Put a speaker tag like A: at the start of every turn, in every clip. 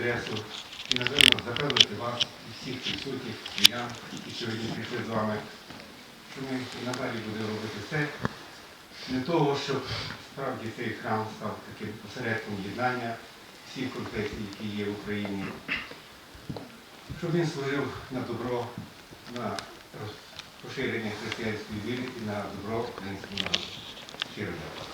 A: адресу і, напевно, запевнити вас і всіх присутніх киян, які сьогодні прийшли з вами, що ми і надалі будемо робити все для того, щоб справді цей храм став таким осередком єднання всіх конфесій, які є в Україні, щоб він служив на добро, на поширення християнської віри і на добро українського народу. Щиро дякую.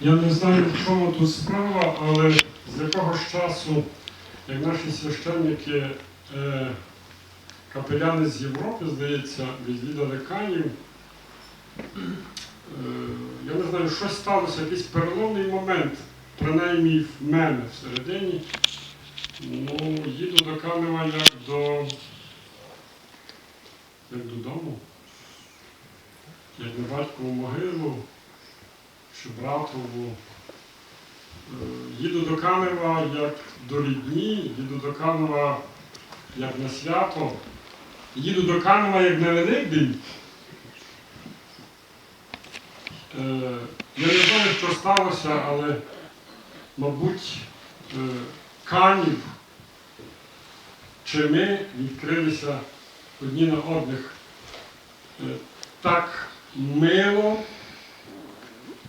B: Я не знаю, в чому тут справа, але з якого ж часу, як наші священники, е, капеляни з Європи, здається, відвідали Канів, е, я не знаю, щось сталося, якийсь переломний момент, принаймні в мене всередині. Ну, їду до Канева як до. як додому, як на батькову могилу чи братову. Е, Їду до Канева як до рідні, їду до Канева як на свято, їду до Канева як на Великдень. Е, Я не знаю, що сталося, але, мабуть, е, Канів чи ми відкрилися одні на одних так мило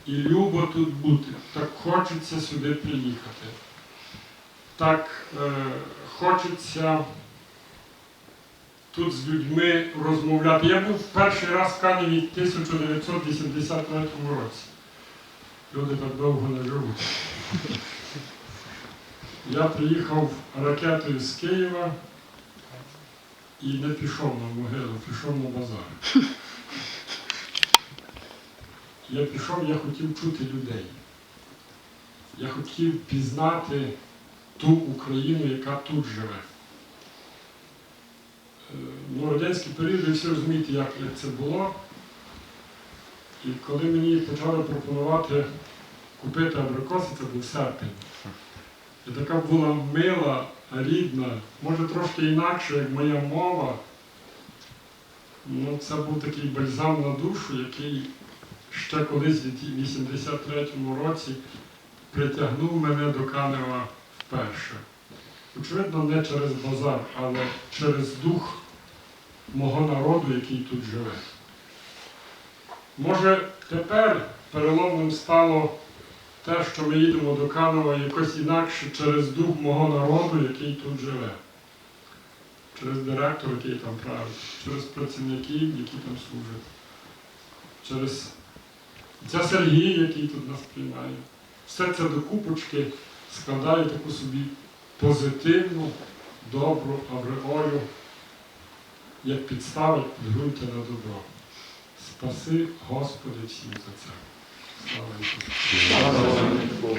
B: і любо тут бути. Так хочеться сюди приїхати. Так е, хочеться тут з людьми розмовляти. Я був перший раз в Каневі в 1983 році. Люди так довго не живуть. Я приїхав ракетою з Києва і не пішов на могилу, пішов на базар. Я пішов, я хотів чути людей. Я хотів пізнати ту Україну, яка тут живе. Е, Ну, радянський період, ви всі розумієте, як, це було. І коли мені почали пропонувати купити абрикоси, це був серпень. І така була мила, рідна, може трошки інакше, як моя мова. Ну, це був такий бальзам на душу, який ще колись в 83-му році притягнув мене до Канева вперше. Очевидно, не через базар, але через дух мого народу, який тут живе. Може, тепер переломним стало те, що ми їдемо до Канева якось інакше через дух мого народу, який тут живе. Через директора, який там править, через працівників, які там служать, через Ця Сергій, який тут нас приймає, все це до купочки складає таку собі позитивну, добру авреолю, як підстави підґрунтя на добро. Спаси, Господи, всім за це. Слава Богу.